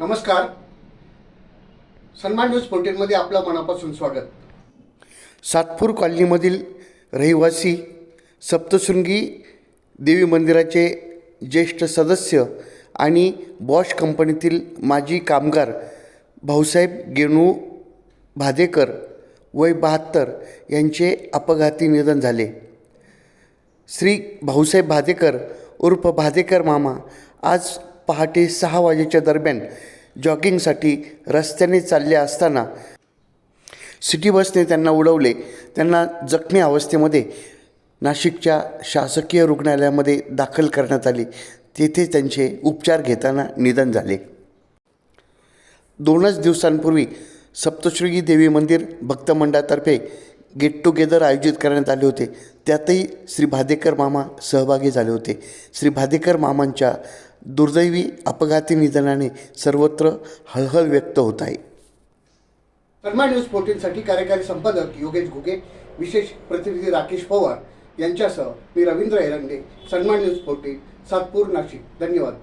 नमस्कार. सन्मान न्यूज फोर्टीनमध्ये आपलं मनापासून स्वागत. सातपूर कॉलनीमधील रहिवासी सप्तशृंगी देवी मंदिराचे ज्येष्ठ सदस्य आणि बॉश कंपनीतील माजी कामगार भाऊसाहेब गेणू भादेकर वय बहात्तर यांचे अपघाती निधन झाले. श्री भाऊसाहेब भादेकर उर्फ भादेकर मामा आज पहाटे सहा वाजेच्या दरम्यान जॉगिंगसाठी रस्त्याने चालले असताना सिटी बसने त्यांना उडवले. त्यांना जखमी अवस्थेमध्ये नाशिकच्या शासकीय रुग्णालयामध्ये दाखल करण्यात आले. तेथे त्यांचे उपचार घेताना निधन झाले. दोनच दिवसांपूर्वी सप्तशृंगी देवी मंदिर भक्तमंडळातर्फे गेट टुगेदर आयोजित करण्यात आले होते. त्यातही श्री भादेकर मामा सहभागी झाले होते. श्री भादेकर मामांच्या दुर्दैवी अपघाती निधनाने सर्वत्र हळहळ व्यक्त होत आहे. कर्मा न्यूज फोर्टीनसाठी कार्यकारी संपादक योगेश घुगे विशेष प्रतिनिधी राकेश पवार यांच्यासह मी रवींद्र एरंगे सन्मान न्यूज फोर्टीन सातपूर नाशिक. धन्यवाद.